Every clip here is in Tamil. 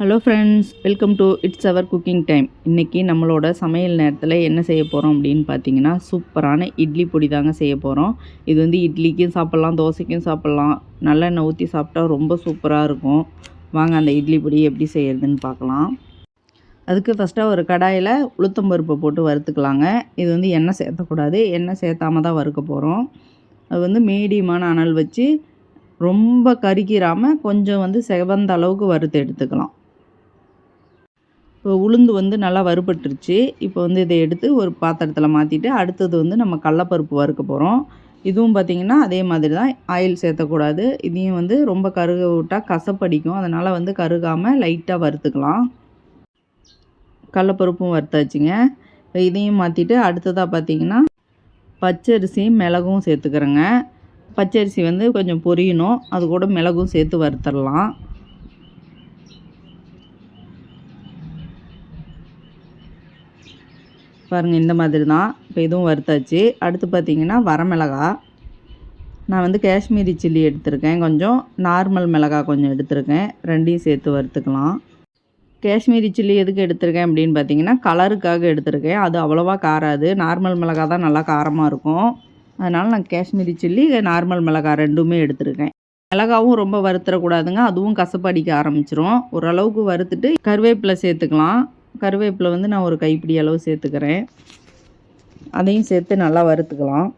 Hello friends welcome to it's our cooking time இன்றைக்கி நம்மளோட சமையல் நேரத்தில் என்ன செய்ய போகிறோம் அப்படின்னு பார்த்தீங்கன்னா சூப்பரான இட்லி பொடி தாங்க செய்ய போகிறோம் இது வந்து இட்லிக்கும் சாப்பிட்லாம் தோசைக்கும் சாப்பிட்லாம். நல்லெண்ணெய் ஊற்றி சாப்பிட்டா ரொம்ப சூப்பராக இருக்கும். வாங்க அந்த இட்லி பொடி எப்படி செய்கிறதுன்னு பார்க்கலாம் அதுக்கு ஃபஸ்ட்டாக ஒரு கடாயில் உளுத்தம்பருப்பை போட்டு வறுத்துக்கலாங்க. இது வந்து எண்ணெய் சேர்த்தக்கூடாது. எண்ணெய் சேர்த்தாம தான் வறுக்க போகிறோம் அது வந்து மீடியமான அனல் வச்சு ரொம்ப கருக்கிறாமல் கொஞ்சம் வந்து செவந்த அளவுக்கு வறுத்து எடுத்துக்கலாம். உளுந்து வந்து நல்லா வறுபட்டுருச்சு. இப்போ வந்து இதை எடுத்து ஒரு பாத்திரத்தில் மாற்றிட்டு அடுத்தது வந்து நம்ம கடலப்பருப்பு வறுக்க போகிறோம் இதுவும் பார்த்திங்கன்னா அதே மாதிரி தான். ஆயில் சேர்த்தக்கூடாது. இதையும் வந்து ரொம்ப கருக விட்டால் கசப்படிக்கும் அதனால் வந்து கருகாமல் லைட்டாக வறுத்துக்கலாம். கடலப்பருப்பும் வறுத்தாச்சுங்க. இப்போ இதையும் மாற்றிட்டு அடுத்ததாக பார்த்திங்கன்னா பச்சரிசியும் மிளகும் சேர்த்துக்கிறேங்க. பச்சரிசி வந்து கொஞ்சம் பொரியணும். அது கூட மிளகும் சேர்த்து வறுத்துடலாம். பாருங்கள் இந்த மாதிரி தான் இப்போ இதுவும் வறுத்தாச்சு. அடுத்து பார்த்திங்கன்னா வரமிளகா. நான் வந்து காஷ்மீரி சில்லி எடுத்திருக்கேன். கொஞ்சம் நார்மல் மிளகா கொஞ்சம் எடுத்திருக்கேன். ரெண்டையும் சேர்த்து வறுத்துக்கலாம். காஷ்மீரி சில்லி எதுக்கு எடுத்திருக்கேன் அப்படின்னு பார்த்தீங்கன்னா கலருக்காக எடுத்திருக்கேன். அது அவ்வளோவா காராது. நார்மல் மிளகா தான் நல்லா காரமாக இருக்கும். அதனால் நான் காஷ்மீரி சில்லி நார்மல் மிளகா ரெண்டுமே எடுத்திருக்கேன். மிளகாவும் ரொம்ப வறுத்துறக்கூடாதுங்க. அதுவும் கசப்படிக்க ஆரம்பிச்சிரும். ஓரளவுக்கு வறுத்துட்டு கருவேப்பிலை சேர்த்துக்கலாம். கருவேப்பிலை வந்து நான் ஒரு கைப்பிடி அளவு சேர்த்துக்கிறேன். அதையும் சேர்த்து நல்லா வறுத்துக்கலாம்.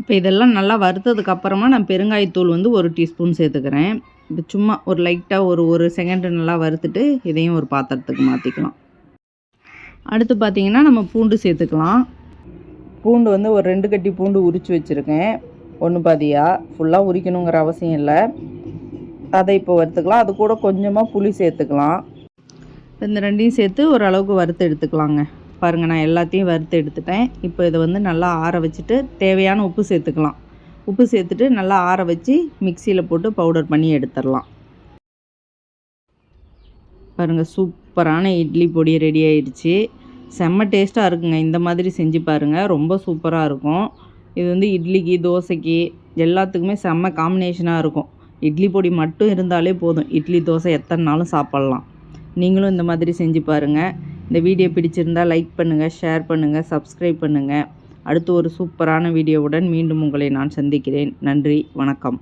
இப்போ இதெல்லாம் நல்லா வறுத்ததுக்கு அப்புறமா நான் பெருங்காயத்தூள் வந்து ஒரு டீஸ்பூன் சேர்த்துக்கிறேன். இப்போ சும்மா ஒரு லைட்டாக ஒரு ஒரு செகண்டு நல்லா வறுத்துட்டு இதையும் ஒரு பாத்திரத்துக்கு மாற்றிக்கலாம் அடுத்து பார்த்திங்கன்னா நம்ம பூண்டு சேர்த்துக்கலாம். பூண்டு வந்து ஒரு ரெண்டு கட்டி பூண்டு உரித்து வச்சுருக்கேன். ஒன்று பாதியாக ஃபுல்லாக உரிக்கணுங்கிற அவசியம் இல்லை. அதை இப்போ வறுத்துக்கலாம். அது கூட கொஞ்சமாக புளி சேர்த்துக்கலாம். இந்த ரெண்டையும் சேர்த்து ஓரளவுக்கு வறுத்து எடுத்துக்கலாங்க. பாருங்கள் நான் எல்லாத்தையும் வறுத்து எடுத்துட்டேன். இப்போ இதை வந்து நல்லா ஆற வச்சுட்டு தேவையான உப்பு சேர்த்துக்கலாம். உப்பு சேர்த்துட்டு நல்லா ஆற வச்சு மிக்சியில் போட்டு பவுடர் பண்ணி எடுத்துடலாம். பாருங்கள் சூப்பரான இட்லி பொடி ரெடி ஆயிடுச்சு. செம்ம டேஸ்ட்டாக இருக்குங்க. இந்த மாதிரி செஞ்சு பாருங்கள் ரொம்ப சூப்பராக இருக்கும். இது வந்து இட்லிக்கு தோசைக்கு எல்லாத்துக்குமே செம்ம காம்பினேஷனாக இருக்கும். இட்லி பொடி மட்டும் இருந்தாலே போதும். இட்லி தோசை எத்தனை நாளும் சாப்பிட்லாம். நீங்களும் இந்த மாதிரி செஞ்சு பாருங்கள் இந்த வீடியோ பிடிச்சிருந்தால் லைக் பண்ணுங்கள் ஷேர் பண்ணுங்கள் சப்ஸ்கிரைப் பண்ணுங்கள் அடுத்து ஒரு சூப்பரான வீடியோவுடன் மீண்டும் உங்களை நான் சந்திக்கிறேன். நன்றி வணக்கம்.